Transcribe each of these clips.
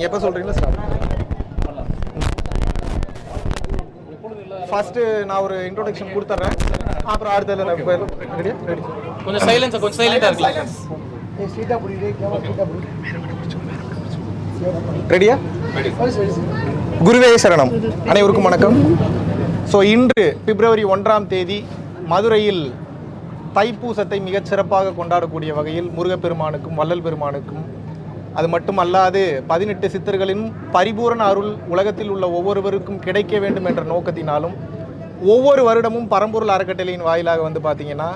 நீங்கள் எப்போ சொல்கிறீங்களோ சார். ஃபஸ்ட்டு நான் ஒரு இன்ட்ரோடக்ஷன் கொடுத்துட்றேன் அப்புறம் போயிடலாம். ரெடியா ரெடி கொஞ்சம் சைலன்ஸ் கொஞ்சம் சைலண்டா இருக்கலாம். ரெடியா குருவே சரணம். அனைவருக்கும் வணக்கம். ஸோ இன்று பிப்ரவரி ஒன்றாம் தேதி மதுரையில் தைப்பூசத்தை மிகச் சிறப்பாக கொண்டாடக்கூடிய வகையில் முருகப்பெருமானுக்கும் வள்ளல் பெருமானுக்கும் அது மட்டுமல்லாது பதினெட்டு சித்தர்களின் பரிபூரண அருள் உலகத்தில் உள்ள ஒவ்வொருவருக்கும் கிடைக்க வேண்டும் என்ற நோக்கத்தினாலும் ஒவ்வொரு வருடமும் பரம்பொருள் அறக்கட்டளையின் வாயிலாக வந்து பார்த்தீங்கன்னா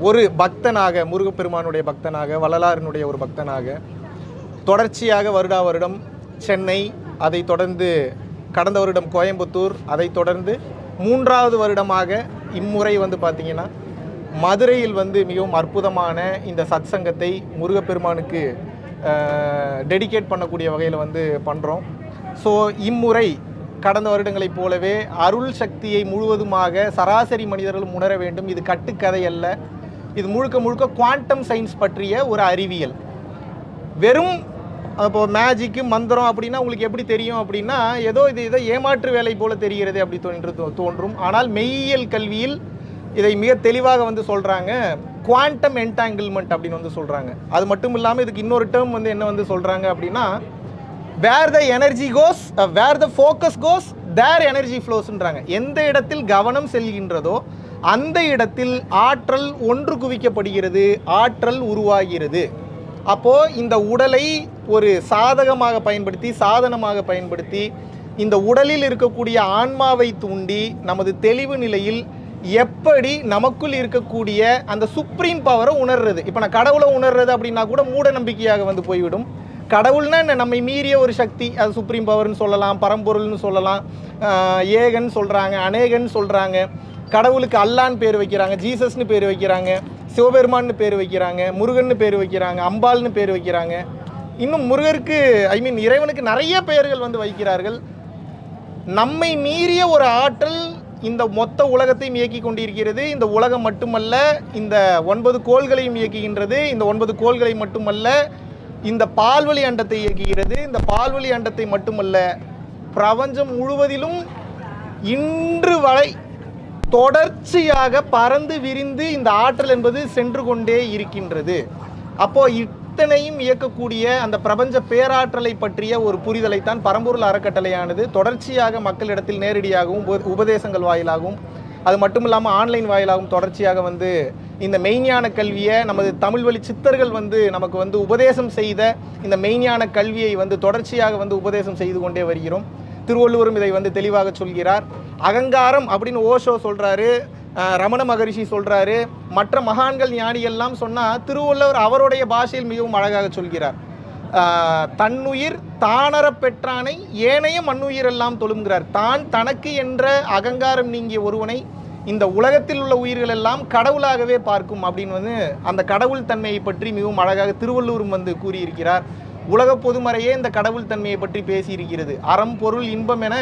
ஒரு பக்தனாக முருகப்பெருமானுடைய பக்தனாக வள்ளலாரினுடைய ஒரு பக்தனாக தொடர்ச்சியாக வருடா வருடம் சென்னை அதை தொடர்ந்து கடந்த வருடம் கோயம்புத்தூர் அதைத் தொடர்ந்து மூன்றாவது வருடமாக இம்முறை வந்து பார்த்திங்கன்னா மதுரையில் வந்து மிகவும் அற்புதமான இந்த சத்சங்கத்தை முருகப்பெருமானுக்கு டெடிகேட் பண்ணக்கூடிய வகையில் வந்து பண்ணுறோம் ஸோ இம்முறை கடந்த வருடங்களைப் போலவே அருள் சக்தியை முழுவதுமாக சராசரி மனிதர்கள் உணர வேண்டும். இது கட்டுக்கதை அல்ல. இது முழுக்க முழுக்க குவாண்டம் சயின்ஸ் பற்றிய ஒரு அறிவியல். வெறும் இப்போ மேஜிக்கு மந்திரம் அப்படின்னா உங்களுக்கு எப்படி தெரியும் அப்படின்னா ஏதோ இது இதை ஏமாற்று வேலை போல தெரிகிறது அப்படி தோன்று தோ- தோன்றும். ஆனால் மெய்யியல் கல்வியில் இதை மிக தெளிவாக வந்து சொல்கிறாங்க குவாண்டம் என்டாங்கிள்மெண்ட் அப்படின்னு வந்து சொல்கிறாங்க அது மட்டும் இல்லாமல் இதுக்கு இன்னொரு டேர்ம் வந்து என்ன வந்து சொல்கிறாங்க அப்படின்னா where the energy goes where the focus goes there energy ஃப்ளோஸ்ன்றாங்க எந்த இடத்தில் கவனம் செல்கின்றதோ அந்த இடத்தில் ஆற்றல் ஒன்று குவிக்கப்படுகிறது ஆற்றல் உருவாகிறது. அப்போது இந்த உடலை ஒரு சாதகமாக பயன்படுத்தி சாதனமாக பயன்படுத்தி இந்த உடலில் இருக்கக்கூடிய ஆன்மாவை தூண்டி நமது தெளிவு நிலையில் எப்படி நமக்குள் இருக்கக்கூடிய அந்த சுப்ரீம் பவரை உணர்றது? இப்போ நான் கடவுளை உணர்றது அப்படின்னா கூட மூட நம்பிக்கையாக வந்து போய்விடும். கடவுள்னா என்ன? நம்மை மீறிய ஒரு சக்தி. அது சுப்ரீம் பவர்னு சொல்லலாம் பரம்பொருள்னு சொல்லலாம். ஏகன் சொல்கிறாங்க அநேகன் சொல்கிறாங்க கடவுளுக்கு அல்லான்னு பேர் வைக்கிறாங்க ஜீசஸ்னு பேர் வைக்கிறாங்க சிவபெருமான்னு பேர் வைக்கிறாங்க முருகன்னு பேர் வைக்கிறாங்க அம்பாள்னு பேர் வைக்கிறாங்க. இன்னும் முருகருக்கு ஐ மீன் இறைவனுக்கு நிறைய பெயர்கள் வந்து வைக்கிறார்கள் நம்மை மீறிய ஒரு ஆற்றல் இந்த மொத்த உலகத்தையும் இயக்கி கொண்டிருக்கிறது. இந்த உலகம் மட்டுமல்ல இந்த ஒன்பது கோள்களையும் இயக்குகின்றது. இந்த ஒன்பது கோள்களை மட்டுமல்ல இந்த பால்வழி அண்டத்தை இயக்குகிறது. இந்த பால்வழி அண்டத்தை மட்டுமல்ல பிரபஞ்சம் முழுவதிலும் இன்று வரை தொடர்ச்சியாக பறந்து விரிந்து இந்த ஆற்றல் என்பது சென்று கொண்டே இருக்கின்றது. அப்போது அத்தனையும் இயக்கக்கூடிய அந்த பிரபஞ்ச பேராற்றலை பற்றிய ஒரு புரிதலைத்தான் பரம்பொருள் அறக்கட்டளையானது. தொடர்ச்சியாக மக்களிடத்தில் நேரடியாகவும் உப- உபதேசங்கள் வாயிலாகவும் அது மட்டும் இல்லாமல் ஆன்லைன் வாயிலாகவும் தொடர்ச்சியாக வந்து இந்த மெய்ஞான கல்வியை நமது தமிழ் வழி சித்தர்கள் வந்து நமக்கு வந்து உபதேசம் செய்த இந்த மெய்ஞான கல்வியை வந்து தொடர்ச்சியாக வந்து உபதேசம் செய்து கொண்டே வருகிறோம். திருவள்ளுவரும் இதை வந்து தெளிவாக சொல்கிறார். அகங்காரம் அப்படின்னு ஓஷோ சொல்கிறாரு ரமண மகரிஷி சொல்கிறாரு மற்ற மகான்கள் ஞானிகள்லாம் சொன்னால் திருவள்ளுவர் அவருடைய பாஷையில் மிகவும் அழகாக சொல்கிறார். தன்னுயிர் தானர பெற்றானை ஏனைய மண்ணுயிர் எல்லாம் தொழுங்கிறார். தான் தனக்கு என்ற அகங்காரம் நீங்கிய ஒருவனை இந்த உலகத்தில் உள்ள உயிர்கள் எல்லாம் கடவுளாகவே பார்க்கும். அப்படின்னு வந்து அந்த கடவுள் தன்மையை பற்றி மிகவும் அழகாக திருவள்ளுவரும் வந்து கூறியிருக்கிறார். உலக பொதுமறையே இந்த கடவுள் தன்மையை பற்றி பேசியிருக்கிறது. அறம் பொருள் இன்பம் என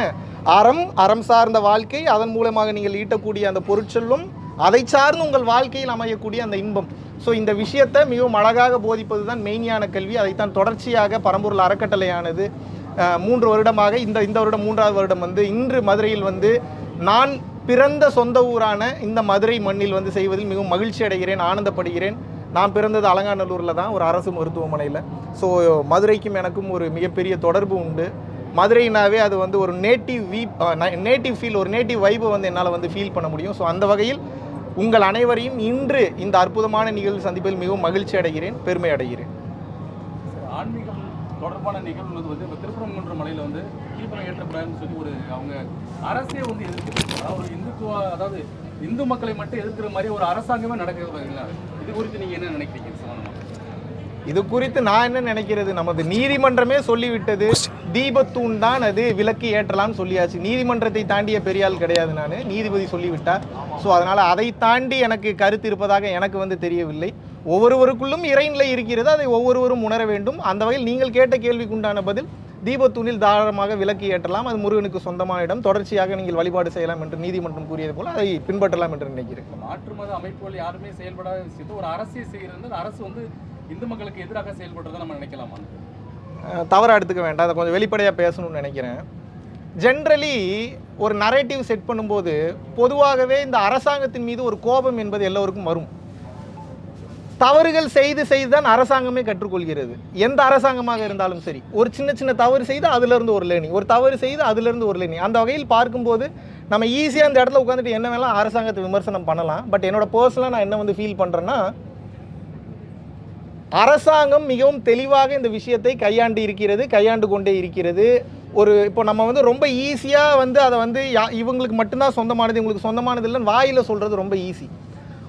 அறம் அறம் சார்ந்த வாழ்க்கை அதன் மூலமாக நீங்கள் ஈட்டக்கூடிய அந்த பொருட்செல்லும் அதை சார்ந்து உங்கள் வாழ்க்கையில் அமையக்கூடிய அந்த இன்பம். ஸோ இந்த விஷயத்தை மிகவும் அழகாக போதிப்பது தான் மெய்ஞான கல்வி. அதைத்தான் தொடர்ச்சியாக பரம்பொருள் அறக்கட்டளையானது மூன்று வருடமாக இந்த இந்த வருடம் மூன்றாவது வருடம் வந்து இன்று மதுரையில் வந்து நான் பிறந்த சொந்த ஊரான இந்த மதுரை மண்ணில் வந்து செய்வதில் மிகவும் மகிழ்ச்சி அடைகிறேன் ஆனந்தப்படுகிறேன். நான் பிறந்தது அலங்காநல்லூரில் தான் ஒரு அரசு மருத்துவமனையில். ஸோ மதுரைக்கும் எனக்கும் ஒரு மிகப்பெரிய தொடர்பு உண்டு. மதுரைனாவே அது வந்து ஒரு நேட்டிவ் வீ நேட்டிவ் ஃபீல் ஒரு நேட்டிவ் வைபை வந்து என்னால் வந்து ஃபீல் பண்ண முடியும். ஸோ அந்த வகையில் உங்கள் அனைவரையும் இன்று இந்த அற்புதமான நிகழ்வு சந்திப்பில் மிகவும் மகிழ்ச்சி அடைகிறேன் பெருமை அடைகிறேன். ஆன்மீகம் தொடர்பான நிகழ்வு வந்து இப்போ திருப்பரங்குன்ற மலையில் வந்து தீபம் ஏற்றக்கூடாதுன்னு சொல்லி ஒரு அவங்க அரசே வந்து எதிர்க்குது அதாவது ஒரு இந்துத்துவ அதாவது இந்து மக்களை மட்டும் எதிர்க்கிற மாதிரி ஒரு அரசாங்கமே நடக்கிறது பார்த்தீங்களா இது குறித்து நீங்கள் என்ன நினைக்கிறீங்க? சமானமா இது குறித்து நான் என்ன நினைக்கிறது? நமது நீதிமன்றமே சொல்லிவிட்டது. தீபத்தூண் தான் அது விலக்கு ஏற்றலாம்னு சொல்லியாச்சு. நீதிமன்றத்தை தாண்டிய பெரியால் கிடையாது நான். நீதிபதி சொல்லிவிட்டார். ஸோ அதனால் அதை தாண்டி எனக்கு கருத்து இருப்பதாக எனக்கு வந்து தெரியவில்லை. ஒவ்வொருவருக்குள்ளும் இறைநிலை இருக்கிறது. அதை ஒவ்வொருவரும் உணர வேண்டும். அந்த வகையில் நீங்கள் கேட்ட கேள்விக்குண்டான பதில் தீபத்தூணில் தாராளமாக விலக்கு ஏற்றலாம். அது முருகனுக்கு சொந்தமான இடம். தொடர்ச்சியாக நீங்கள் வழிபாடு செய்யலாம் என்று நீதிமன்றம் கூறியது போல அதை பின்பற்றலாம் என்று நினைக்கிறேன். மாற்று மத அமைப்புகள் யாருமே செயல்படாத விஷயத்தை ஒரு அரசே செய்கிறது அரசு வந்து இந்து மக்களுக்கு எதிராக செயல்படுறதை நம்ம நினைக்கலாமா? தவறாக எடுத்துக்க வேண்டாம். அதை கொஞ்சம் வெளிப்படையாக பேசணும்னு நினைக்கிறேன். ஜென்ரலி ஒரு நரேட்டிவ் செட் பண்ணும்போது பொதுவாகவே இந்த அரசாங்கத்தின் மீது ஒரு கோபம் என்பது எல்லோருக்கும் வரும். தவறுகள் செய்து செய்து தான் அரசாங்கமே கற்றுக்கொள்கிறது. எந்த அரசாங்கமாக இருந்தாலும் சரி. ஒரு சின்ன சின்ன தவறு செய்து அதுலேருந்து ஒரு லேர்னிங் ஒரு தவறு செய்து அதுலேருந்து ஒரு லேர்னிங் அந்த வகையில் பார்க்கும்போது நம்ம ஈஸியாக அந்த இடத்துல உட்காந்துட்டு என்ன வேணாலும் அரசாங்கத்தை விமர்சனம் பண்ணலாம். பட் என்னோட பர்சனலாக நான் என்ன வந்து ஃபீல் பண்ணுறேன்னா அரசாங்கம் மிகவும் தெளிவாக இந்த விஷயத்தை கையாண்டு இருக்கிறது கையாண்டு கொண்டே இருக்கிறது. ஒரு இப்போ நம்ம வந்து ரொம்ப ஈஸியாக வந்து அதை வந்து யா- இவங்களுக்கு மட்டும்தான் சொந்தமானது இவங்களுக்கு சொந்தமானது இல்லைன்னு வாயில் சொல்கிறது ரொம்ப ஈஸி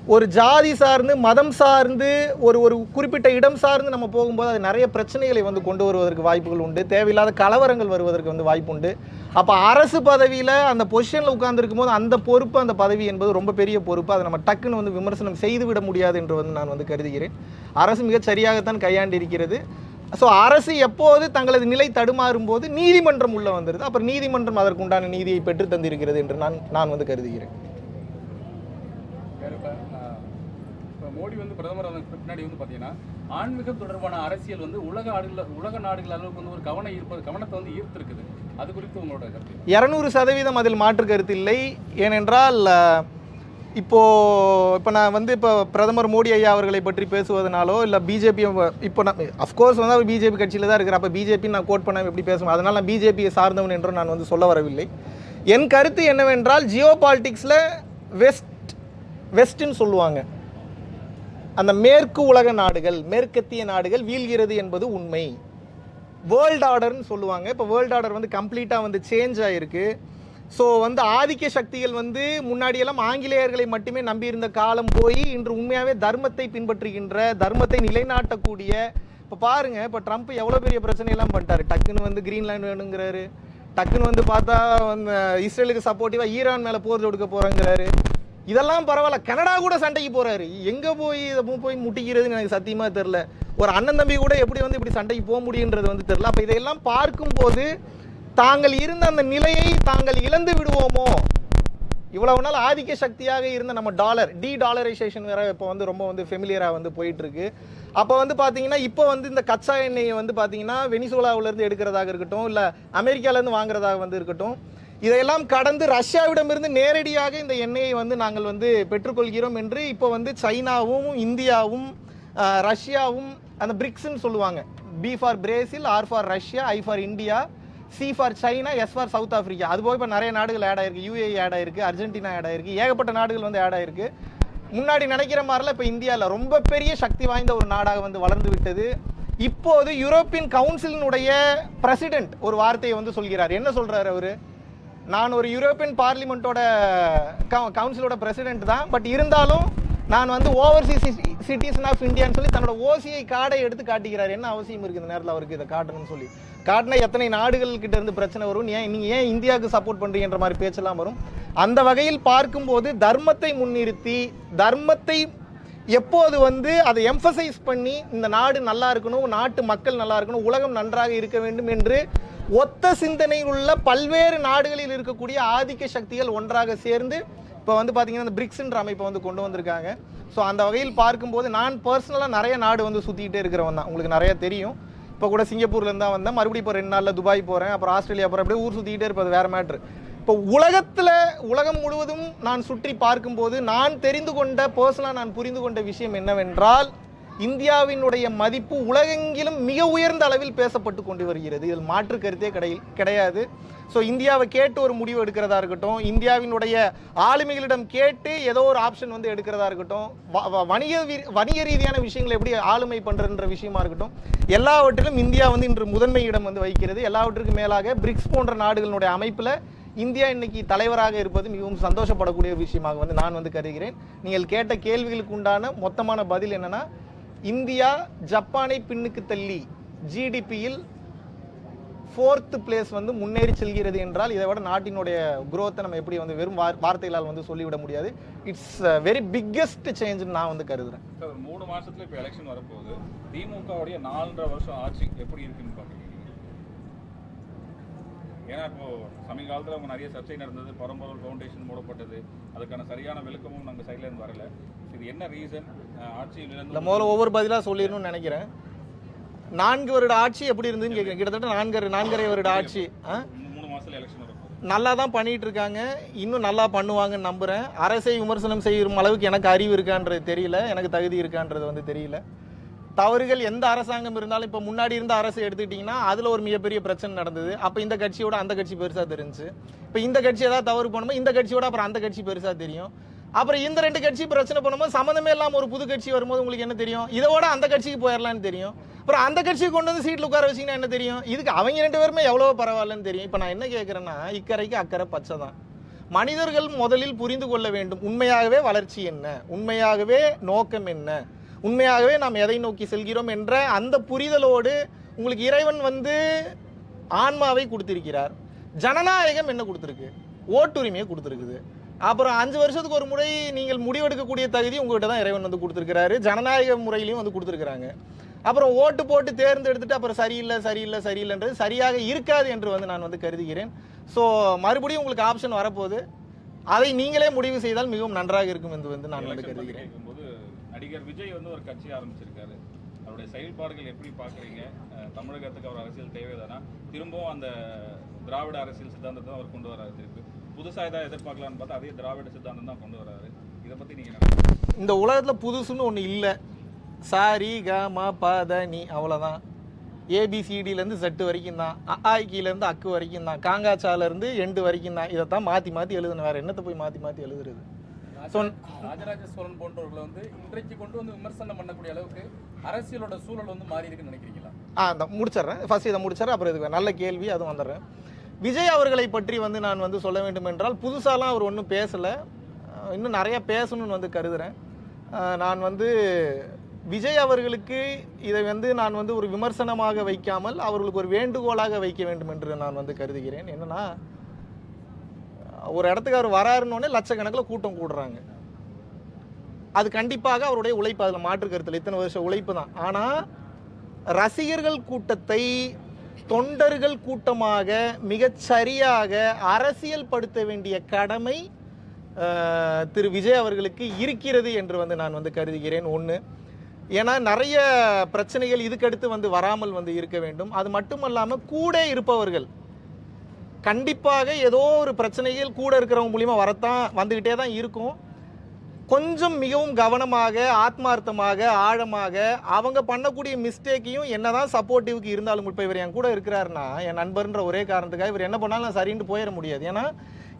ஒரு ஜாதி சார்ந்து மதம் சார்ந்து ஒரு ஒரு குறிப்பிட்ட இடம் சார்ந்து நம்ம போகும்போது அது நிறைய பிரச்சனைகளை வந்து கொண்டு வருவதற்கு வாய்ப்புகள் உண்டு. தேவையில்லாத கலவரங்கள் வருவதற்கு வந்து வாய்ப்பு உண்டு. அப்போ அரசு பதவியில் அந்த பொசிஷனில் உட்கார்ந்துருக்கும் போது அந்த பொறுப்பு அந்த பதவி என்பது ரொம்ப பெரிய பொறுப்பு. அதை நம்ம டக்குன்னு வந்து விமர்சனம் செய்து விட முடியாது என்று வந்து நான் வந்து கருதுகிறேன். அரசு மிக சரியாகத்தான் கையாண்டிருக்கிறது. ஸோ அரசு எப்போது தங்களது நிலை தடுமாறும் போது நீதிமன்றம் உள்ளே வந்துருது. அப்புறம் நீதிமன்றம் அதற்குண்டான நீதியை பெற்று தந்திருக்கிறது என்று நான் நான் வந்து கருதுகிறேன் வேற இப்ப, ஆஹ், இப்ப மோடி வந்து பிரதமர் ஆனதுக்கு பின்னாடி வந்து பார்த்தீங்கன்னா ஆன்மீகம் தொடர்பான அரசியல் வந்து உலக நாடுகள் உலக நாடுகள் அளவுக்கு வந்து ஒரு கவனம் ஈர்ப்பது கவனத்தை வந்து ஈர்த்திருக்குது. அது குறித்து உங்களோட கருத்து இரநூறு சதவீதம் அதில் மாற்று கருத்து இல்லை. ஏனென்றால் இப்போது இப்போ இப்போ நான் வந்து இப்போ பிரதமர் மோடி ஐயா அவர்களை பற்றி பேசுவதனாலோ இல்லை பிஜேபி இப்போ நான் அஃப்கோர்ஸ் வந்து அவர் பிஜேபி கட்சியில் தான் இருக்கிற அப்போ பிஜேபி நான் கோட் பண்ண எப்படி பேசுவேன் அதனால் நான் பிஜேபியை சார்ந்தவன் என்றும் நான் வந்து சொல்ல வரவில்லை. என் கருத்து என்னவென்றால் ஜியோ பாலிட்டிக்ஸில் வெஸ்ட் வெஸ்ட்டுன்னு சொல்லுவாங்க. அந்த மேற்கு உலக நாடுகள் மேற்கத்திய நாடுகள் வீழ்கிறது என்பது உண்மை. வேர்ல்ட் ஆர்டர்னு சொல்லுவாங்க. இப்போ வேர்ல்ட் ஆர்டர் வந்து கம்ப்ளீட்டாக வந்து சேஞ்ச் ஆகிருக்கு ஸோ வந்து ஆதிக்க சக்திகள் வந்து முன்னாடியெல்லாம் ஆங்கிலேயர்களை மட்டுமே நம்பியிருந்த காலம் போய் இன்று உண்மையாகவே தர்மத்தை பின்பற்றுகின்ற தர்மத்தை நிலைநாட்டக்கூடிய இப்போ பாருங்க இப்போ ட்ரம்ப் எவ்வளோ பெரிய பிரச்சனையெல்லாம் பண்ணிட்டார். டக்குன்னு வந்து கிரீன்லாண்ட் வேணுங்கிறாரு. டக்குன்னு வந்து பார்த்தா இஸ்ரேலுக்கு சப்போர்ட்டிவாக ஈரான் மேலே போர் தொடுக்க போகிறேங்கிறாரு இதெல்லாம் பரவாயில்ல. கனடா கூட சண்டைக்கு போறாரு. எங்க போய் இதை போய் முட்டிக்கிறதுன்னு எனக்கு சத்தியமா தெரில ஒரு அண்ணன் தம்பி கூட எப்படி வந்து இப்படி சண்டைக்கு போக முடியுன்றது வந்து தெரில அப்ப இதையெல்லாம் பார்க்கும்போது தாங்கள் இருந்த அந்த நிலையை தாங்கள் இழந்து விடுவோமோ? இவ்வளவு நாள் ஆதிக்க சக்தியாக இருந்த நம்ம டாலர் டி டாலரைசேஷன் வேற இப்போ வந்து ரொம்ப வந்து ஃபெமிலியராக வந்து போயிட்டு இருக்கு அப்போ வந்து பார்த்தீங்கன்னா இப்போ வந்து இந்த கச்சா எண்ணெயை வந்து பார்த்தீங்கன்னா வெனிசோலாவிலேருந்து எடுக்கிறதாக இருக்கட்டும் இல்லை அமெரிக்காலேருந்து வாங்குறதாக வந்து இருக்கட்டும் இதையெல்லாம் கடந்து ரஷ்யாவிடமிருந்து நேரடியாக இந்த எண்ணெயை வந்து நாங்கள் வந்து பெற்றுக்கொள்கிறோம் என்று இப்போ வந்து சைனாவும் இந்தியாவும் ரஷ்யாவும் அந்த பிரிக்ஸ்ன்னு சொல்லுவாங்க. B for Brazil R for Russia I for India C for China S for South Africa அது போக இப்போ நிறைய நாடுகள் ஆட் ஆயிருக்கு. யூஏ ஆட் ஆயிருக்கு அர்ஜென்டினா ஆட் ஆயிருக்கு. ஏகப்பட்ட நாடுகள் வந்து ஆட் ஆயிருக்கு. முன்னாடி நினைக்கிற மாதிரிலாம் இப்போ இந்தியாவில் ரொம்ப பெரிய சக்தி வாய்ந்த ஒரு நாடாக வந்து வளர்ந்து விட்டது. இப்போது யூரோப்பியன் கவுன்சிலினுடைய பிரசிடென்ட் ஒரு வார்த்தையை வந்து சொல்கிறார். என்ன சொல்கிறார் அவர்? நான் ஒரு யூரோப்பியன் பார்லிமெண்ட்டோட கவுன்சிலோட பிரசிடென்ட் தான். பட் இருந்தாலும் நான் வந்து ஓவர்சீஸ் சிட்டிசன் ஆஃப் இந்தியான்னு சொல்லி தன்னோட ஓசிஐ கார்டை எடுத்து காட்டிக்கிறார் என்ன அவசியம் இருக்குது இந்த நேரத்தில் அவருக்கு இதை காட்டணும்னு சொல்லி? காட்டினா எத்தனை நாடுகள் கிட்ட இருந்து பிரச்சனை வரும்? ஏன் நீங்கள் ஏன் இந்தியாவுக்கு சப்போர்ட் பண்றீங்கன்ற மாதிரி பேச்செல்லாம் வரும்? அந்த வகையில் பார்க்கும்போது தர்மத்தை முன்னிறுத்தி தர்மத்தை எப்போது வந்து அதை எம்பசைஸ் பண்ணி இந்த நாடு நல்லா இருக்கணும் நாட்டு மக்கள் நல்லா இருக்கணும் உலகம் நன்றாக இருக்க வேண்டும் என்று ஒத்த சிந்தனை உள்ள பல்வேறு நாடுகளில் இருக்கக்கூடிய ஆதிக்க சக்திகள் ஒன்றாக சேர்ந்து இப்போ வந்து பார்த்தீங்கன்னா இந்த பிரிக்ஸ்ன்ற அமைப்பை வந்து கொண்டு வந்திருக்காங்க. ஸோ அந்த வகையில் பார்க்கும்போது நான் பர்சனலாக நிறைய நாடு வந்து சுற்றிக்கிட்டே இருக்கிறவன் தான். உங்களுக்கு நிறைய தெரியும். இப்போ கூட சிங்கப்பூர்லேருந்து தான் வந்தேன். மறுபடியும் இப்போ ரெண்டு நாளில் துபாய் போகிறேன் அப்புறம் ஆஸ்திரேலியா போகிறேன் அப்படியே ஊர் சுற்றிக்கிட்டே இருப்பது வேறு மேட்ரு இப்போ உலகத்தில் உலகம் முழுவதும் நான் சுற்றி பார்க்கும்போது நான் தெரிந்து கொண்ட பர்சனலாக நான் புரிந்து கொண்ட விஷயம் என்னவென்றால் இந்தியாவினுடைய மதிப்பு உலகெங்கிலும் மிக உயர்ந்த அளவில் பேசப்பட்டு கொண்டு வருகிறது. இதில் மாற்று கருத்தே கிடை கிடையாது. ஸோ இந்தியாவை கேட்டு ஒரு முடிவு எடுக்கிறதா இருக்கட்டும் இந்தியாவினுடைய ஆளுமைகளிடம் கேட்டு ஏதோ ஒரு ஆப்ஷன் வந்து எடுக்கிறதா இருக்கட்டும் வ- வ- வணிக வணிக ரீதியான விஷயங்களை எப்படி ஆளுமை பண்ணுறன்ற விஷயமா இருக்கட்டும் எல்லாவற்றிலும் இந்தியா வந்து இன்று முதன்மை இடம் வந்து வைக்கிறது எல்லாவற்றுக்கும் மேலாக பிரிக்ஸ் போன்ற நாடுகளுடைய அமைப்பில் இந்தியா இன்னைக்கு தலைவராக இருப்பது மிகவும் சந்தோஷப்படக்கூடிய விஷயமாக வந்து நான் வந்து கருதுகிறேன். நீங்கள் கேட்ட கேள்விகளுக்கு உண்டான மொத்தமான பதில் என்னன்னா இந்தியா ஜப்பானை பின்னுக்கு தள்ளி ஜிடிபியில் ஃபோர்த்து பிளேஸ் வந்து முன்னேறி செல்கிறது என்றால் இதை விட நாட்டினுடைய குரோத்தை நம்ம எப்படி வந்து வெறும் வார்த்தைகளால் வந்து சொல்லிவிட முடியாது. இட்ஸ் வெரி பிக்கெஸ்ட் சேஞ்சுன்னு நான் வந்து கருதுறேன். ஒரு மூணு மாசத்துல இப்போ எலெக்ஷன் வரப்போகுது. திமுகவுடைய நாலரை வருஷம் ஆட்சி எப்படி இருக்குன்னு பாக்குறீங்க? ஏன்னா இப்போ சமீப காலத்துல அவங்க நிறைய சர்ச்சை நடந்தது பரம்பொருள் ஃபவுண்டேஷன் மூடப்பட்டது அதுக்கான சரியான விளக்கமும் நம்ம சைட்ல இருந்து வரல. இது என்ன ரீசன் ஆட்சியில் இந்த இருந்து முதல்ல ஒவ்வொரு பதிலாக சொல்லிடணும்னு நினைக்கிறேன். நான்கு வருட ஆட்சி எப்படி இருந்ததுன்னு கேட்குறேன் கிட்டத்தட்ட நான்கரை நான்கரை வருட ஆட்சி. மூணு மாசத்துல எலெக்ஷன் வரப்போகுது நல்லா தான் பண்ணிட்டு இருக்காங்க. இன்னும் நல்லா பண்ணுவாங்கன்னு நம்புறேன். அரசை விமர்சனம் செய்யும் அளவுக்கு எனக்கு அறிவு இருக்கான்றது தெரியல. எனக்கு தகுதி இருக்கான்றது வந்து தெரியல. தவறுகள் எந்த அரசாங்கம் இருந்தாலும் இப்போ முன்னாடி இருந்த அரசு எடுத்துக்கிட்டிங்கன்னா அதில் ஒரு மிகப்பெரிய பிரச்சனை நடந்தது. அப்போ இந்த கட்சியோட அந்த கட்சி பெருசாக தெரிஞ்சுச்சு. இப்போ இந்த கட்சி ஏதாவது தவறு போனோமோ இந்த கட்சியோட அப்புறம் அந்த கட்சி பெருசாக தெரியும். அப்புறம் இந்த ரெண்டு கட்சி பிரச்சனை பண்ணும்போது சம்மந்தமே இல்லாமல் ஒரு புது கட்சி வரும்போது உங்களுக்கு என்ன தெரியும்? இதோட அந்த கட்சிக்கு போயிடலான்னு தெரியும். அப்புறம் அந்த கட்சியை கொண்டு வந்து சீட்டில் உட்கார வச்சிங்கன்னா என்ன தெரியும்? இதுக்கு அவங்க ரெண்டு பேருமே எவ்வளோ பரவாயில்லன்னு தெரியும். இப்போ நான் என்ன கேட்குறேன்னா இக்கரைக்கு அக்கறை பச்சை தான். மனிதர்கள் முதலில் புரிந்து கொள்ள வேண்டும் உண்மையாகவே வளர்ச்சி என்ன? உண்மையாகவே நோக்கம் என்ன? உண்மையாகவே நாம் எதை நோக்கி செல்கிறோம் என்ற அந்த புரிதலோடு உங்களுக்கு இறைவன் வந்து ஆன்மாவை கொடுத்திருக்கிறார். ஜனநாயகம் என்ன கொடுத்துருக்கு? ஓட்டுரிமையை கொடுத்துருக்குது. அப்புறம் அஞ்சு வருஷத்துக்கு ஒரு முறை நீங்கள் முடிவெடுக்கக்கூடிய தகுதி உங்ககிட்ட தான் இறைவன் வந்து கொடுத்துருக்கிறாரு. ஜனநாயக முறையிலையும் வந்து கொடுத்துருக்குறாங்க. அப்புறம் ஓட்டு போட்டு தேர்ந்தெடுத்துட்டு அப்புறம் சரியில்லை சரியில்லை சரியில்லைன்றது சரியாக இருக்காது என்று வந்து நான் வந்து கருதுகிறேன். ஸோ மறுபடியும் உங்களுக்கு ஆப்ஷன் வரப்போகுது. அதை நீங்களே முடிவு செய்தால் மிகவும் நன்றாக இருக்கும் என்று வந்து நான் வந்து கருதுகிறேன். நடிகர் விஜய் வந்து ஒரு கட்சி ஆரம்பிச்சிருக்காரு. அவருடைய செயல்பாடுகள் எப்படி பார்க்குறீங்க? தமிழகத்துக்கு அவர் அரசியல் தேவைதானா? திரும்பவும் அந்த திராவிட அரசியல் சித்தாந்தத்தை தான் அவர் கொண்டு வராரு திருப்பி. புதுசாக ஏதாவது எதிர்பார்க்கலாம்னு பார்த்தா அதே திராவிட சித்தாந்தம் தான் கொண்டு வராரு. இதை பற்றி நீங்கள் இந்த உலகத்தில் புதுசுன்னு ஒன்று இல்லை. சாரி க ம ப த நீ அவ்வளோதான் ஏபிசிடிலேருந்து செட்டு வரைக்கும் தான். அஆய்கிலேருந்து அக்கு வரைக்கும் தான். காங்காச்சாலேருந்து எண்டு வரைக்கும் தான். இதைத்தான் மாற்றி மாற்றி எழுதுன. வேறு என்னத்தை போய் மாற்றி மாற்றி எழுதுறது? ஸோ ராஜராஜ சோழன் போன்றவர்களை வந்து இன்றைக்கு கொண்டு வந்து விமர்சனம் பண்ணக்கூடிய அளவுக்கு அரசியலோட சூழல் வந்து மாறி இருக்குன்னு நினைக்கிறீங்களா? ஆ இந்த முடிச்சிடுறேன். ஃபர்ஸ்ட் இதை முடிச்சிடுறேன் அப்புறம் இதுக்கு நல்ல கேள்வி அதுவும் வந்துடுறேன். விஜய் அவர்களை பற்றி வந்து நான் வந்து சொல்ல வேண்டும் என்றால் புதுசாலாம் அவர் ஒன்றும் பேசலை. இன்னும் நிறைய பேசணும்னு வந்து கருதுகிறேன் நான் வந்து விஜய் அவர்களுக்கு இதை வந்து நான் வந்து ஒரு விமர்சனமாக வைக்காமல் அவர்களுக்கு ஒரு வேண்டுகோளாக வைக்க வேண்டும் என்று நான் வந்து கருதுகிறேன். என்னன்னா ஒரு இடத்துக்கு அவர் வராருன்னொடனே லட்சக்கணக்கில் கூட்டம் கூடுறாங்க. அது கண்டிப்பாக அவருடைய உழைப்பு அதில் மாற்று கருத்தில் இத்தனை வருஷம் உழைப்பு தான். ஆனால் ரசிகர்கள் கூட்டத்தை தொண்டர்கள் கூட்டமாக மிகச்சரியாக அரசியல் படுத்த வேண்டிய கடமை திரு விஜய் அவர்களுக்கு இருக்கிறது என்று வந்து நான் வந்து கருதுகிறேன். ஒன்று ஏன்னா நிறைய பிரச்சனைகள் இதுக்கடுத்து வந்து வராமல் வந்து இருக்க வேண்டும். அது மட்டுமல்லாமல் கூட இருப்பவர்கள் கண்டிப்பாக ஏதோ ஒரு பிரச்சனைகள் கூட இருக்கிறவங்க மூலிமா வரத்தான் வந்துக்கிட்டே தான் இருக்கும். கொஞ்சம் மிகவும் கவனமாக ஆத்மார்த்தமாக ஆழமாக அவங்க பண்ணக்கூடிய மிஸ்டேக்கையும் என்னதான் சப்போர்ட்டிவ்க்கு இருந்தாலும் இப்போ இவர் என் கூட இருக்கிறாருன்னா என் நண்பர்ன்ற ஒரே காரணத்துக்காக இவர் என்ன பண்ணாலும் நான் சரின்னு போயிட முடியாது. ஏன்னா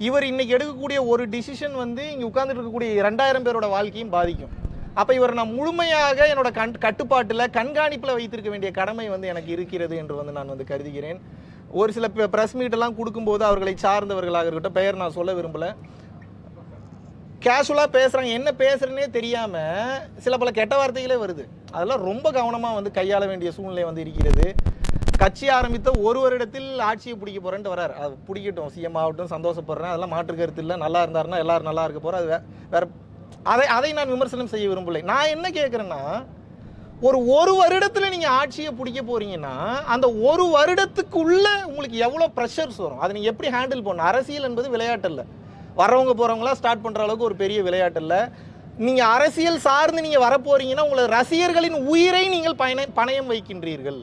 இவர் இன்னைக்கு எடுக்கக்கூடிய ஒரு டிசிஷன் வந்து இங்கே உட்கார்ந்துட்டு இருக்கக்கூடிய ரெண்டாயிரம் பேரோட வாழ்க்கையும் பாதிக்கும். அப்போ இவர் நான் முழுமையாக என்னோட கண் கட்டுப்பாட்டில் கண்காணிப்பில் வைத்திருக்க வேண்டிய கடமை வந்து எனக்கு இருக்கிறது என்று வந்து நான் வந்து கருதுகிறேன். ஒரு சில ப்ரெஸ் மீட்டெல்லாம் கொடுக்கும்போது அவர்களை சார்ந்தவர்களாக இருக்கட்டும் பெயர் நான் சொல்ல விரும்பலை. கேஷுவலாக பேசுகிறாங்க என்ன பேசுகிறேன்னே தெரியாமல் சில பல கெட்ட வார்த்தைகளே வருது. அதெல்லாம் ரொம்ப கவனமாக வந்து கையாள வேண்டிய சூழ்நிலை வந்து இருக்கிறது. கட்சி ஆரம்பித்த ஒரு வருடத்தில் ஆட்சியை பிடிக்க போகிறேன்ட்டு வரார் அது பிடிக்கட்டும். சிஎம் ஆகட்டும் சந்தோஷப்படுறேன். அதெல்லாம் மாற்று கருத்து இல்லை. நல்லா இருந்தாருன்னா எல்லாரும் நல்லா இருக்க போகிறோம் அது வேறு வேற அதை அதை நான் விமர்சனம் செய்ய விரும்பலை. நான் என்ன கேட்குறேன்னா ஒரு ஒரு வருடத்துல நீங்க ஆட்சியை பிடிக்க போறீங்கன்னா அந்த ஒரு வருடத்துக்குள்ளே உங்களுக்கு எவ்வளவு ப்ரெஷர்ஸ் வரும்? அதை நீங்க எப்படி ஹேண்டில் பண்ணணும்? அரசியல் என்பது விளையாட்டு இல்ல. வரவங்க போறவங்களா ஸ்டார்ட் பண்ற அளவுக்கு ஒரு பெரிய விளையாட்டு இல்ல. நீங்க அரசியல் சார்ந்து நீங்க வரப்போறீங்கன்னா உங்களை ரசிகர்களின் உயிரை நீங்கள் பயண பணயம் வைக்கின்றீர்கள்.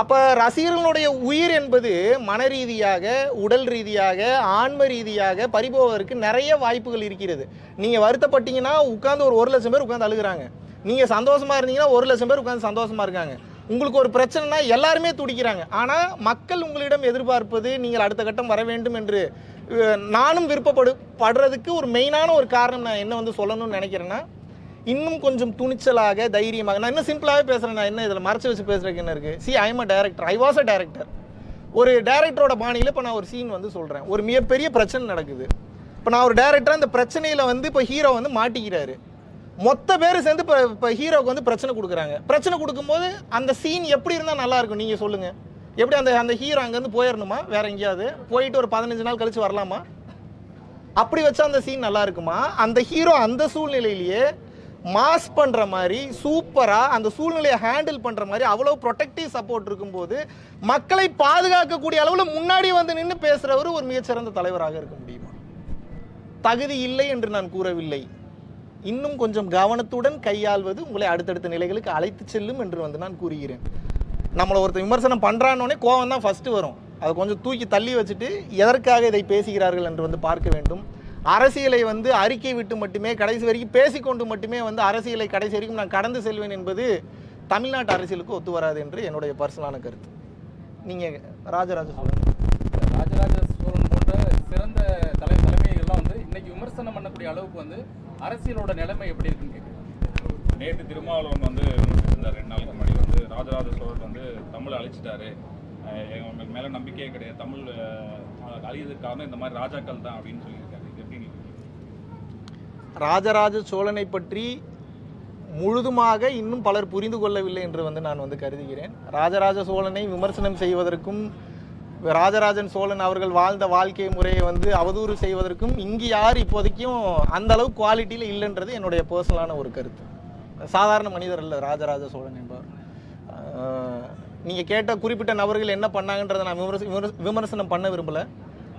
அப்ப ரசிகர்களுடைய உயிர் என்பது மன ரீதியாக உடல் ரீதியாக ஆன்ம ரீதியாக பறிபோவதற்கு நிறைய வாய்ப்புகள் இருக்கிறது. நீங்க வருத்தப்பட்டீங்கன்னா உட்காந்து ஒரு ஒரு லட்சம் பேர் உட்காந்து அழுகிறாங்க. நீங்கள் சந்தோஷமாக இருந்தீங்கன்னா ஒரு லட்சம் பேர் உட்காந்து சந்தோஷமாக இருக்காங்க. உங்களுக்கு ஒரு பிரச்சனைனா எல்லாருமே துடிக்கிறாங்க. ஆனால் மக்கள் உங்களிடம் எதிர்பார்ப்பது நீங்கள் அடுத்த கட்டம் வர வேண்டும் என்று நானும் விருப்பப்படு படுறதுக்கு ஒரு மெயினான ஒரு காரணம் நான் என்ன வந்து சொல்லணும்னு நினைக்கிறேன்னா இன்னும் கொஞ்சம் துணிச்சலாக தைரியமாக நான் இன்னும் சிம்பிளாகவே பேசுகிறேன் நான் என்ன இதில் மறைச்சு வச்சு பேசுறதுக்கு என்ன இருக்குது C I am a director I was a director ஒரு டேரக்டரோட பாணியில் இப்போ நான் ஒரு சீன் வந்து சொல்கிறேன் ஒரு மிகப்பெரிய பிரச்சனை நடக்குது. இப்போ நான் ஒரு டேரக்டராக அந்த பிரச்சனையில் வந்து இப்போ ஹீரோ வந்து மாட்டிக்கிறாரு. மொத்த பேர் சேர்ந்து இப்போ இப்போ ஹீரோவுக்கு வந்து பிரச்சனை கொடுக்குறாங்க. பிரச்சனை கொடுக்கும்போது அந்த சீன் எப்படி இருந்தால் நல்லா இருக்கும்? நீங்கள் சொல்லுங்கள் எப்படி அந்த அந்த ஹீரோ அங்கேருந்து போயிடணுமா வேற எங்கேயாவது? போயிட்டு ஒரு பதினஞ்சு நாள் கழிச்சு வரலாமா? அப்படி வச்சா அந்த சீன் நல்லா இருக்குமா? அந்த ஹீரோ அந்த சூழ்நிலையிலேயே மாஸ் பண்ற மாதிரி சூப்பரா அந்த சூழ்நிலையை ஹேண்டில் பண்ற மாதிரி அவ்வளவு ப்ரொடெக்டிவ் சப்போர்ட் இருக்கும்போது மக்களை பாதுகாக்கக்கூடிய அளவில் முன்னாடி வந்து நின்று பேசுறவர் ஒரு மிகச்சிறந்த தலைவராக இருக்க முடியுமா? தகுதி இல்லை என்று நான் கூறவில்லை. இன்னும் கொஞ்சம் கவனத்துடன் கையாள்வது உங்களை அடுத்தடுத்த நிலைகளுக்கு அழைத்து செல்லும் என்று வந்து நான் கூறுகிறேன். நம்மளை ஒருத்தர் விமர்சனம் பண்ணுறான்னொடனே கோவம் தான் ஃபஸ்ட்டு வரும். அதை கொஞ்சம் தூக்கி தள்ளி வச்சுட்டு எதற்காக இதை பேசுகிறார்கள் என்று வந்து பார்க்க வேண்டும். அரசியலை வந்து அறிக்கை விட்டு மட்டுமே கடைசி வரைக்கும் பேசிக்கொண்டு மட்டுமே வந்து அரசியலை கடைசி வரைக்கும் நான் கடந்து செல்வேன் என்பது தமிழ்நாட்டு அரசியலுக்கு ஒத்து வராது என்று என்னுடைய பர்சனலான கருத்து. நீங்கள் ராஜராஜ சோழன். ராஜராஜ சோழன் போன்ற சிறந்த தலை தலைமைகள்லாம் வந்து இன்னைக்கு விமர்சனம் பண்ணக்கூடிய அளவுக்கு வந்து அரசியலோட நிலைமை எப்படி இருக்குன்னு நேற்று திருமாவளவன் வந்து விமர்சிச்சிருந்தார். ரெண்டு நாளுக்கு முன்னாடி வந்து ராஜராஜ சோழன் வந்து தமிழை அழிச்சிட்டாரு. எங்களுக்கு மேலே நம்பிக்கையே கிடையாது. தமிழ் அழியதுக்கு காரணம் இந்த மாதிரி ராஜாக்கள் தான் அப்படின்னு சொல்லியிருக்காரு. இது எப்படி நீங்க ராஜராஜ சோழனை பற்றி முழுதுமாக இன்னும் பலர் புரிந்து கொள்ளவில்லை என்று வந்து நான் வந்து கருதுகிறேன். ராஜராஜ சோழனை விமர்சனம் செய்வதற்கும் ராஜராஜன் சோழன் அவர்கள் வாழ்ந்த வாழ்க்கை முறையை வந்து அவதூறு செய்வதற்கும் இங்கு யார் இப்போதைக்கும் அந்த அளவு குவாலிட்டியில் இல்லைன்றது என்னுடைய பர்சனலான ஒரு கருத்து. சாதாரண மனிதர் அல்ல ராஜராஜ சோழன் என்பவர். நீங்கள் கேட்ட குறிப்பிட்ட நபர்கள் என்ன பண்ணாங்கன்றதை நான் விமர்ச விமர்சனம் பண்ண விரும்பலை.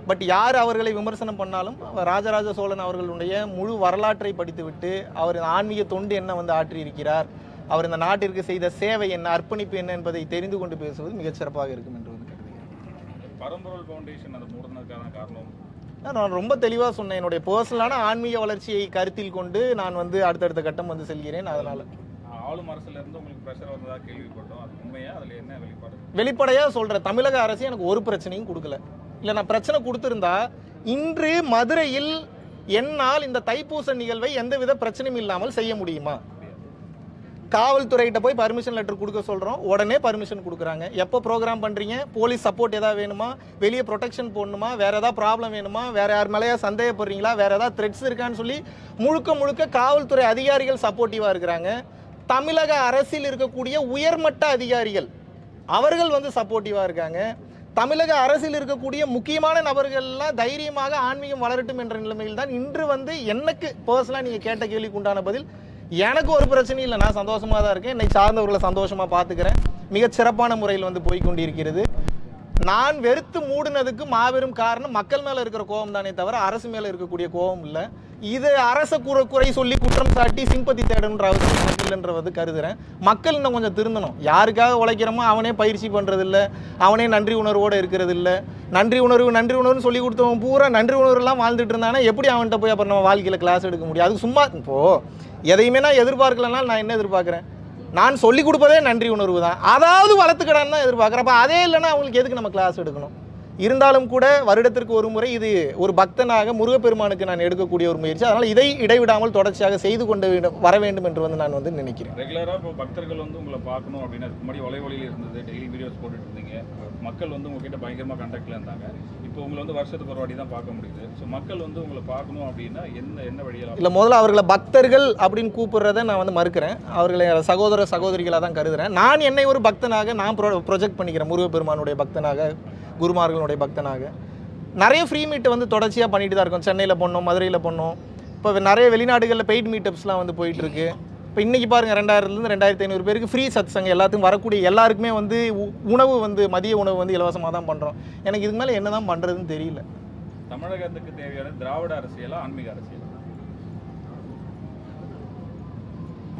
பட் யார் அவர்களை விமர்சனம் பண்ணாலும் அவர் ராஜராஜ சோழன் அவர்களுடைய முழு வரலாற்றை படித்துவிட்டு அவர் இந்த ஆன்மீக தொண்டு என்ன வந்து ஆற்றியிருக்கிறார் அவர் இந்த நாட்டிற்கு செய்த சேவை என்ன அர்ப்பணிப்பு என்ன என்பதை தெரிந்து கொண்டு பேசுவது மிகச் சிறப்பாக இருக்கும் என்று பரம்பொருள் ஃபவுண்டேஷன் அதை மூடுனதுக்கான காரணம்? நான் ரொம்ப தெளிவாக சொன்னேன். என்னுடைய பர்சனலான ஆன்மீக வளர்ச்சியை கருத்தில் கொண்டு நான் வந்து அடுத்தடுத்த கட்டம் வந்து செல்கிறேன். அதனால். ஆளும் அரசுல இருந்து உங்களுக்கு ப்ரெஷர் வந்ததா கேள்விப்பட்டோம். அது உண்மையா? அதுல என்ன வெளிப்பாடு? வெளிப்படையாக சொல்கிறேன் தமிழக அரசு எனக்கு ஒரு பிரச்சனையும் கொடுக்கல. இல்லை நான் பிரச்சனை கொடுத்துருந்தா இன்று மதுரையில் என்னால் இந்த தைப்பூச நிகழ்வை எந்தவித பிரச்சனையும் இல்லாமல் செய்ய முடியுமா? காவல்துறைகிட்ட போய் பர்மிஷன் லெட்டர் கொடுக்க சொல்கிறோம் உடனே பர்மிஷன் கொடுக்குறாங்க. எப்போ ப்ரோக்ராம் பண்ணுறீங்க போலீஸ் சப்போர்ட் எதாவது வேணுமா? வெளியே ப்ரொடெக்ஷன் போடணுமா? வேறு எதாவது ப்ராப்ளம் வேணுமா? வேறு யார் மேலேயா சந்தேகப்படுறீங்களா? வேறு ஏதாவது த்ரெட்ஸ் இருக்கான்னு சொல்லி முழுக்க முழுக்க காவல்துறை அதிகாரிகள் சப்போர்ட்டிவாக இருக்கிறாங்க. தமிழக அரசில் இருக்கக்கூடிய உயர்மட்ட அதிகாரிகள் அவர்கள் வந்து சப்போர்ட்டிவாக இருக்காங்க. தமிழக அரசில் இருக்கக்கூடிய முக்கியமான நபர்கள்லாம் தைரியமாக ஆன்மீகம் வளரட்டும் என்ற நிலைமையில் தான் இன்று வந்து எனக்கு பர்சனலாக நீங்கள் கேட்ட கேள்விக்கு உண்டான பதில் எனக்கு ஒரு பிரச்சனையும் இல்லை நான் சந்தோஷமாக தான் இருக்கேன். என்னை சார்ந்தவர்களை சந்தோஷமாக பார்த்துக்கிறேன். மிகச் சிறப்பான முறையில் வந்து போய்கொண்டிருக்கிறது நான் வெறுத்து மூடினதுக்கு மாபெரும் காரணம் மக்கள் மேலே இருக்கிற கோபம் தானே தவிர அரசு மேலே இருக்கக்கூடிய கோபம் இல்லை. இது அரச குறை குறை சொல்லி குற்றம் சாட்டி சிம்பத்தி தேடணுன்ற அவசியம் இல்லைன்றது கருதுகிறேன் மக்கள் இன்னும் கொஞ்சம் திருந்தணும். யாருக்காக உழைக்கிறோமோ அவனே பயிற்சி பண்ணுறதில்ல அவனே நன்றி உணர்வோடு இருக்கிறது இல்லை நன்றி உணர்வு நன்றி உணர்வுன்னு சொல்லி கொடுத்தவன் பூரா நன்றி உணர்வுலாம் வாழ்ந்துட்டு இருந்தானே எப்படி அவன்கிட்ட போய் அப்புறம் நம்ம வாழ்க்கையில் கிளாஸ் எடுக்க முடியும்? அது சும்மா இப்போது எதையுமே நான் எதிர்பார்க்கலனால் நான் என்ன எதிர்பார்க்குறேன்? நான் சொல்லிக் கொடுப்பதே நன்றி உணர்வு தான். அதாவது வளர்த்துக்கடான்னு தான் எதிர்பார்க்குறேன். அப்போ அதே இல்லைன்னா அவங்களுக்கு எதுக்கு நம்ம கிளாஸ் எடுக்கணும்? இருந்தாலும் கூட வருடத்திற்கு ஒரு முறை இது ஒரு பக்தனாக முருகப்பெருமானுக்கு நான் எடுக்கக்கூடிய ஒரு முயற்சி. அதனால் இதை இடைவிடாமல் தொடர்ச்சியாக செய்து கொண்டு வர வேண்டும் என்று வந்து நான் வந்து நினைக்கிறேன். ரெகுலராக இப்போ பக்தர்கள் வந்து உங்களை பார்க்கணும் அப்படின்னு முன்னாடி வலைவழியில் இருந்தது. டெய்லி வீடியோஸ் போட்டுட்டு இருந்தீங்க. மக்கள் வந்து உங்ககிட்ட பயங்கரமாக கண்டக்டில் இருந்தாங்க. இப்போ உங்களை வந்து வருஷத்துக்கு ஒரு வாட்டி தான் பார்க்க முடியுது. ஸோ மக்கள் வந்து உங்களை பார்க்கணும் அப்படின்னா என்ன என்ன வழியில் இல்லை முதல்ல அவர்களை பக்தர்கள் அப்படின்னு கூப்பிடுறத நான் வந்து மறுக்கிறேன். அவர்களை சகோதர சகோதரிகளாக தான் கருதுறேன். நான் என்னை ஒரு பக்தனாக நான் ப்ரொ ப்ரொஜெக்ட் பண்ணிக்கிறேன். முருகப்பெருமானுடைய பக்தனாக குருமார்களுடைய பக்தனாக. நிறைய ஃப்ரீ மீட்டை வந்து தொடர்ச்சியாக பண்ணிட்டு தான் இருக்கோம். சென்னையில் பண்ணோம் மதுரையில் பண்ணோம் இப்போ நிறைய வெளிநாடுகளில் பெய்ட் மீட்டப்ஸ்லாம் வந்து போயிட்டுருக்கு இப்போ இன்றைக்கி பாருங்கள் ரெண்டாயிரத்துலேருந்து ரெண்டாயிரத்தி ஐநூறு பேருக்கு ஃப்ரீ சத் சங்கம் எல்லாத்துக்கும் வரக்கூடிய எல்லாருக்குமே வந்து உணவு வந்து மதிய உணவு வந்து இலவசமாக தான் பண்ணுறோம் எனக்கு இதுக்கு மேலே என்ன தான் பண்ணுறதுன்னு தெரியல. தமிழகத்துக்கு தேவையான திராவிட அரசியலா ஆன்மீக அரசியலா?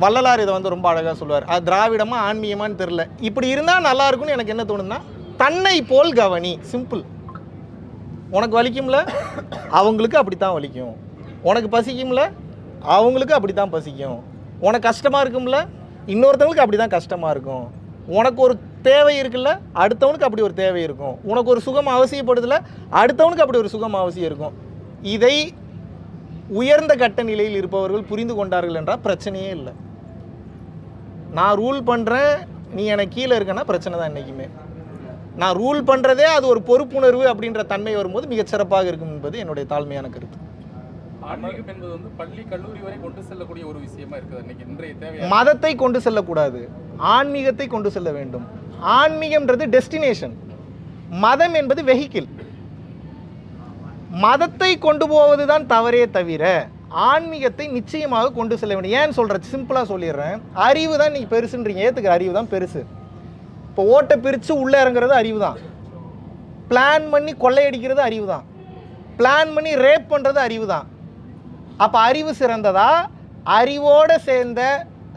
வள்ளலார் இதை வந்து ரொம்ப அழகாக சொல்லுவார். அது திராவிடமா ஆன்மீகமான்னு தெரில இப்படி இருந்தால் நல்லா இருக்கும்னு எனக்கு என்ன தோணுதுன்னா தன்னை போல் கவனி. சிம்பிள் உனக்கு வலிக்கும்ல? அவங்களுக்கு அப்படித்தான் வலிக்கும். உனக்கு பசிக்கும்ல? அவங்களுக்கு அப்படி தான் பசிக்கும். உனக்கு கஷ்டமாக இருக்கும்ல? இன்னொருத்தவங்களுக்கு அப்படி தான் கஷ்டமாக இருக்கும். உனக்கு ஒரு தேவை இருக்குல்ல? அடுத்தவனுக்கு அப்படி ஒரு தேவை இருக்கும். உனக்கு ஒரு சுகம் அவசியப்படுதுல அடுத்தவனுக்கு அப்படி ஒரு சுகம் அவசியம் இருக்கும். இதை உயர்ந்த கட்ட நிலையில் இருப்பவர்கள் புரிந்து கொண்டார்கள் என்றால் பிரச்சனையே இல்லை. நான் ரூல் பண்ணுறேன் நீ எனக்கு கீழே இருக்கனா பிரச்சனை தான் என்றைக்குமே நான் ரூல் பண்ணுறதே அது ஒரு பொறுப்புணர்வு அப்படின்ற தன்மை வரும்போது மிகச்சிறப்பாக இருக்கும் என்பது என்னுடைய தாழ்மையான கருத்து. ஆன்மீகம் என்பது வந்து பள்ளி கல்லூரி வரை கொண்டு செல்லக்கூடிய ஒரு விஷயமா இருக்குது. இன்னைக்கு இன்றைய தேவை மதத்தை கொண்டு செல்லக்கூடாது. ஆன்மீகத்தை கொண்டு செல்ல வேண்டும். ஆன்மீகம்ன்றது டெஸ்டினேஷன் மதம் என்பது வெஹிக்கிள் மதத்தை கொண்டு போவது தான் தவறே தவிர ஆன்மீகத்தை நிச்சயமாக கொண்டு செல்ல வேண்டும். ஏன்னு சொல்கிறேன் சிம்பிளாக சொல்லிடுறேன். அறிவு தான் நீங்கள் பெருசுன்றீங்க. ஏற்றுக்கிற அறிவு தான் பெருசு. இப்போ ஓட்டை பிரித்து உள்ளே இறங்குறது அறிவு தான். பிளான் பண்ணி கொள்ளையடிக்கிறது அறிவு தான். பிளான் பண்ணி ரேப் பண்ணுறது அறிவு தான். அப்போ அறிவு சிறந்ததா? அறிவோடு சேர்ந்த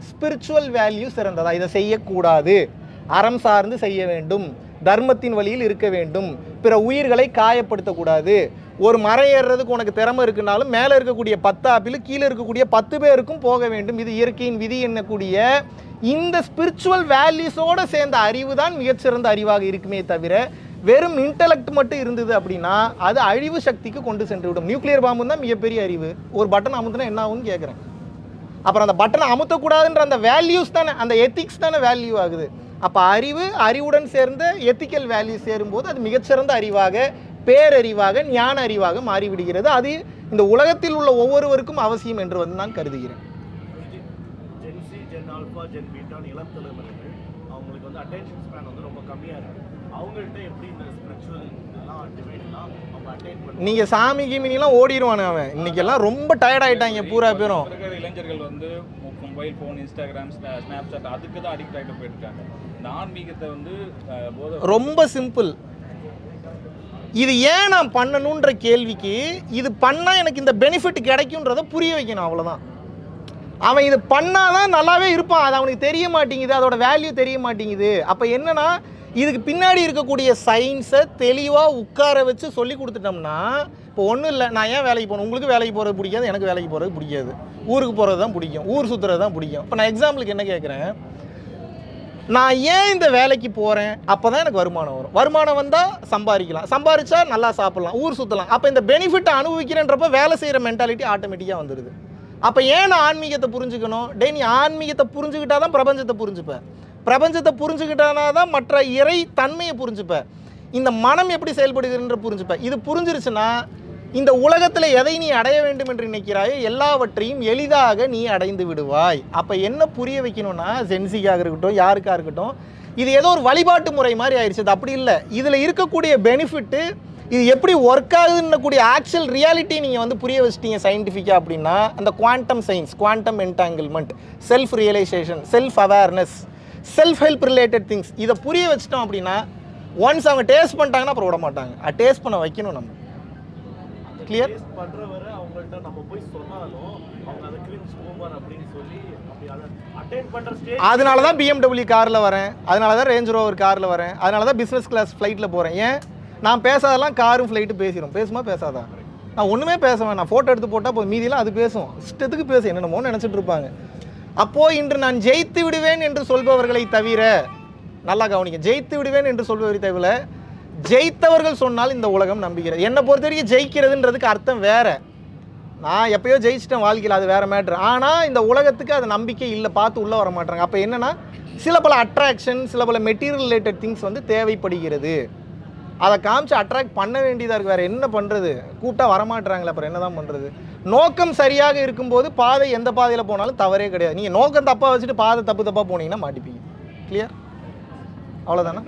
ஸ்பிரிச்சுவல் வேல்யூ சிறந்ததா? இதை செய்யக்கூடாது. அறம் சார்ந்து செய்ய வேண்டும். தர்மத்தின் வழியில் இருக்க வேண்டும். பிற உயிர்களை காயப்படுத்தக்கூடாது. ஒரு மரம் ஏறுறதுக்கு உனக்கு திறமை இருக்குனாலும் மேலே இருக்கக்கூடிய பத்து ஆப்பிள் கீழே இருக்கக்கூடிய பத்து பேருக்கும் போக வேண்டும். இது இயற்கையின் விதி என்னக்கூடிய இந்த ஸ்பிரிச்சுவல் வேல்யூஸோடு சேர்ந்த அறிவு தான் மிகச்சிறந்த அறிவாக இருக்குமே தவிர வெறும் இன்டலெக்ட் மட்டும் இருந்தது அப்படின்னா அது அழிவு சக்திக்கு கொண்டு சென்று விடும் நியூக்ளியர் பாம்பு தான் மிகப்பெரிய அறிவு. ஒரு பட்டன் அமுத்துனா என்ன ஆகும்னு கேட்குறேன் அப்புறம் அந்த பட்டனை அமுத்தக்கூடாதுன்ற அந்த வேல்யூஸ் தானே அந்த எத்திக்ஸ் தானே வேல்யூ ஆகுது. அப்போ அறிவு அறிவுடன் சேர்ந்த எத்திக்கல் வேல்யூ சேரும்போது அது மிகச்சிறந்த அறிவாக பேரறிவாக ஞான அறிவாக மாறிவிடுகிறது. அது இந்த உலகத்தில் உள்ள ஒவ்வொருவருக்கும் அவசியம் என்று வந்து நான் கருதுகிறேன். அவங்களுக்கு வந்து அட்டென்ஷன் ஸ்பேன் வந்து ரொம்ப கம்மியாக இருக்குது நீங்கள் சாமி கீமினிலாம் ஓடிடுவானு அவன். இன்னைக்கெல்லாம் ரொம்ப டயர்ட் ஆயிட்டாங்க பூரா பேரும். இளைஞர்கள் வந்து mobile phone Instagram Snapchat அதுக்கு தான் அடிக்ட் ஆகிட்டு போயிருக்காங்க. இந்த ஆன்மீகத்தை வந்து ரொம்ப சிம்பிள் இது ஏன் நான் பண்ணணுன்ற கேள்விக்கு இது பண்ணால் எனக்கு இந்த பெனிஃபிட் கிடைக்குன்றத புரிய வைக்கணும் அவ்வளோதான் அவன் இது பண்ணாதான் நல்லாவே இருப்பான். அது அவனுக்கு தெரிய மாட்டேங்குது. அதோட வேல்யூ தெரிய மாட்டேங்குது. அப்போ என்னன்னா இதுக்கு பின்னாடி இருக்கக்கூடிய சயின்ஸை தெளிவாக உட்கார வச்சு சொல்லி கொடுத்துட்டோம்னா இப்போ ஒன்றும் இல்லை நான் ஏன் வேலைக்கு போகணும்? உங்களுக்கு வேலைக்கு போகிறது பிடிக்காது எனக்கு வேலைக்கு போகிறது பிடிக்காது. ஊருக்கு போகிறது தான் பிடிக்கும் ஊர் சுற்றுறது தான் பிடிக்கும். இப்போ நான் எக்ஸாம்பிளுக்கு என்ன கேட்குறேன் நான் ஏன் இந்த வேலைக்கு போகிறேன் அப்போ தான் எனக்கு வருமானம் வரும். வருமானம் வந்தால் சம்பாதிக்கலாம். சம்பாரிச்சா நல்லா சாப்பிட்லாம் ஊர் சுற்றலாம் அப்போ இந்த பெனிஃபிட்டை அனுபவிக்கிறேன்றப்ப வேலை செய்கிற மென்டாலிட்டி ஆட்டோமேட்டிக்காக வந்துடுது அப்போ ஏன் நான் ஆன்மீகத்தை புரிஞ்சுக்கணும்? டே நீ ஆன்மீகத்தை புரிஞ்சுக்கிட்டா தான் பிரபஞ்சத்தை புரிஞ்சுப்பேன் பிரபஞ்சத்தை புரிஞ்சுக்கிட்டானா தான் மற்ற இறை தன்மையை புரிஞ்சுப்ப. இந்த மனம் எப்படி செயல்படுகிறன்ற புரிஞ்சுப்ப. இது புரிஞ்சிருச்சுன்னா இந்த உலகத்தில் எதை நீ அடைய வேண்டும் என்று நினைக்கிறாயோ எல்லாவற்றையும் எளிதாக நீ அடைந்து விடுவாய். அப்போ என்ன புரிய வைக்கணும்னா ஜென்சிக்காக இருக்கட்டும் யாருக்காக இருக்கட்டும் இது ஏதோ ஒரு வழிபாட்டு முறை மாதிரி ஆயிடுச்சு அது அப்படி இல்லை. இதில் இருக்கக்கூடிய பெனிஃபிட்டு இது எப்படி ஒர்க் ஆகுதுன்னு கூடிய ஆக்சுவல் ரியாலிட்டி நீங்கள் வந்து புரிய வச்சிட்டீங்க சயின்டிஃபிக்காக அப்படின்னா அந்த quantum science quantum entanglement self realisation self awareness self help related things இதை புரிய வச்சிட்டோம் அப்படின்னா ஒன்ஸ் அவங்க டேஸ்ட் பண்ணிட்டாங்கன்னா அப்புறம் விட மாட்டாங்க. டேஸ்ட் பண்ண வைக்கணும் நம்ம? டேஸ்ட் பண்ணுறவரை அவங்கள்ட்ட நம்ம போய் சொன்னாலும் அவங்க அதை கிரிஞ்ச் பூமர் அப்படின்னு சொல்லி அதை அதனால தான் பிஎம்டபிள்யூ காரில் வரேன். அதனால தான் ரேஞ்ச் ரோவர் காரில் வரேன். அதனால தான் பிஸ்னஸ் கிளாஸ் ஃப்ளைட்டில் போகிறேன் ஏன்? நான் பேசாதெல்லாம் காரும் ஃப்ளைட்டு பேசிடும் பேசுமா பேசாதா? நான் ஒன்றுமே பேசுவேன் நான் ஃபோட்டோ எடுத்து போட்டால் போதும். மீதியெல்லாம் அது பேசும். இஷ்டத்துக்கு பேசு. என்னென்னமோ நினச்சிட்டு இருப்பாங்க. அப்போது இன்று நான் ஜெயித்து விடுவேன் என்று சொல்பவர்களை தவிர நல்லா கவனிங்க ஜெயித்து விடுவேன் என்று சொல்பவரை தவிர ஜெயித்தவர்கள் சொன்னால் இந்த உலகம் நம்புகிறது. என்னை பொறுத்த வரைக்கும் ஜெயிக்கிறதுன்றதுக்கு அர்த்தம் வேற. நான் எப்பயோ ஜெயிச்சிட்டேன் வாழ்க்கையில் அது வேற மேட்ரு ஆனால் இந்த உலகத்துக்கு அது நம்பிக்கை இல்லை பார்த்து உள்ளே வர மாட்டாங்க. அப்போ என்னன்னா சில பல அட்ராக்ஷன் சில பல மெட்டீரியல் ரிலேட்டட் திங்ஸ் வந்து தேவைப்படுகிறது. அதை காமிச்சு அட்ராக்ட் பண்ண வேண்டியதாக இருக்குது வேறு என்ன பண்ணுறது கூப்பிட்டா வரமாட்டுறாங்களே அப்புறம் என்ன தான் பண்ணுறது நோக்கம் சரியாக இருக்கும்போது பாதை எந்த பாதையில் போனாலும் தவறே கிடையாது. நீங்கள் நோக்கம் தப்பாக வச்சுட்டு பாதை தப்பு தப்பாக போனீங்கன்னா மாட்டிப்பீங்க. கிளியர் அவ்வளோதானே